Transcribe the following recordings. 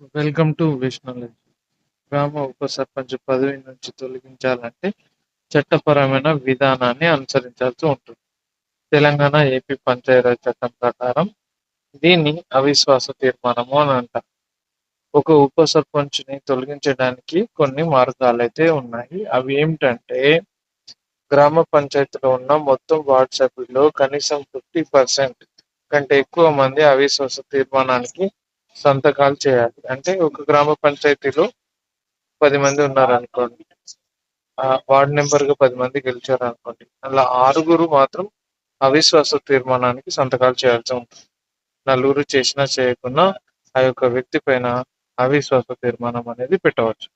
Welcome to విష్ణులయ గ్రామ ఉప సర్పంచ్ పదవి నుంచి తొలగించాలంటే చట్టపరమైన విధానాన్ని అనుసరించాల్సి ఉంటుంది. తెలంగాణ ఏపీ పంచాయతీరాజ్ చట్టం ప్రకారం దీన్ని అవిశ్వాస తీర్మానము అని అంటారు. ఒక ఉప సర్పంచ్ని తొలగించడానికి కొన్ని మార్గాలు అయితే ఉన్నాయి. అవి ఏమిటంటే గ్రామ పంచాయతీలో ఉన్న మొత్తం వార్డ్ సభ్యుల్లో కనీసం ఫిఫ్టీ పర్సెంట్ కంటే ఎక్కువ మంది అవిశ్వాస తీర్మానానికి సంతకాలు చేయాలి. అంటే ఒక గ్రామ పంచాయతీలో పది మంది ఉన్నారు అనుకోండి ఆ వార్డ్ నెంబర్గా పది మంది గెలిచారు అనుకోండి అలా ఆరుగురు మాత్రం అవిశ్వాస తీర్మానానికి సంతకాలు చేయాల్సి ఉంటుంది. నలుగురు చేసినా చేయకుండా ఆ యొక్క వ్యక్తి పైన అవిశ్వాస తీర్మానం అనేది పెట్టవచ్చు.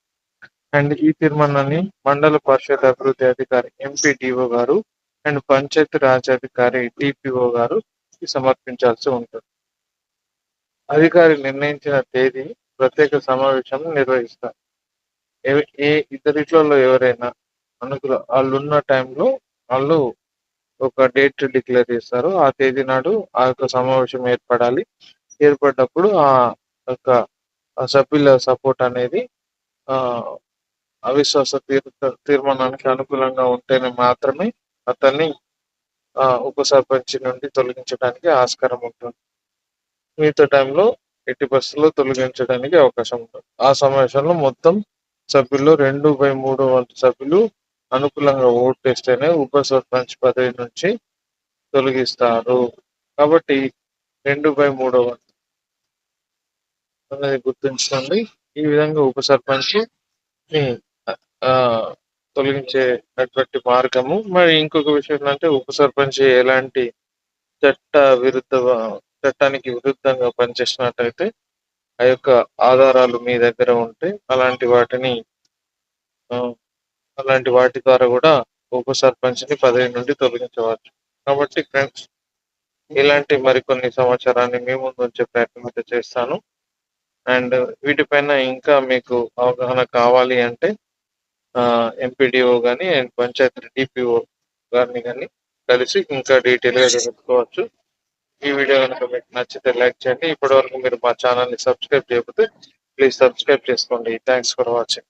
అండ్ ఈ తీర్మానాన్ని మండల పరిషత్ అభివృద్ధి అధికారి ఎంపీడీఓ గారు అండ్ పంచాయతీ రాజ్ అధికారి డిపిఓ గారు సమర్పించాల్సి ఉంటుంది. అధికారి నిర్ణయించిన తేదీ ప్రత్యేక సమావేశం నిర్వహిస్తారు. ఏ- ఇద్దరిట్లలో ఎవరైనా అనుకులు వాళ్ళు ఉన్న టైంలో వాళ్ళు ఒక డేట్ డిక్లేర్ చేస్తారు. ఆ తేదీ నాడు ఆ యొక్క సమావేశం ఏర్పడాలి. ఏర్పడినప్పుడు ఆ యొక్క సభ్యుల సపోర్ట్ అనేది అవిశ్వాస తీర్ తీర్మానానికి అనుకూలంగా ఉంటేనే మాత్రమే అతన్ని ఆ ఉప సర్పంచ్ నుండి తొలగించడానికి ఆస్కారం ఉంటుంది. మిగతా టైంలో ఎట్టి పరిస్థితుల్లో తొలగించడానికి అవకాశం ఉంటుంది. ఆ సమావేశంలో మొత్తం సభ్యుల్లో రెండు బై మూడు వంటి సభ్యులు అనుకూలంగా ఓటేస్తేనే ఉప సర్పంచ్ పదవి నుంచి తొలగిస్తారు. కాబట్టి రెండు బై మూడో వంతు అనేది గుర్తుంచుకోండి. ఈ విధంగా ఉప సర్పంచ్ తొలగించేటటువంటి మార్గము. మరి ఇంకొక విషయం ఏంటంటే ఉప సర్పంచ్ ఎలాంటి చట్ట విరుద్ధ చట్టానికి విరుద్ధంగా పనిచేసినట్టయితే ఆ యొక్క ఆధారాలు మీ దగ్గర ఉంటే అలాంటి వాటిని అలాంటి వాటి ద్వారా కూడా ఉప సర్పంచ్ని పదవి నుండి తొలగించవచ్చు. కాబట్టి ఫ్రెండ్స్ ఇలాంటి మరికొన్ని సమాచారాన్ని మీ ముందు ఉంచే ప్రయత్నం అయితే చేస్తాను. అండ్ వీటిపైన ఇంకా మీకు అవగాహన కావాలి అంటే ఎంపీడీఓ కానీ అండ్ పంచాయతీ డిపిఓ గారిని కానీ కలిసి ఇంకా డీటెయిల్గా తెలుసుకోవచ్చు ఈ వీడియో కనుక మీకు నచ్చితే లైక్ చేయండి. ఇప్పటి వరకు మీరు మా ఛానల్ని సబ్స్క్రైబ్ చేయకపోతే ప్లీజ్ సబ్స్క్రైబ్ చేసుకోండి. Thanks for watching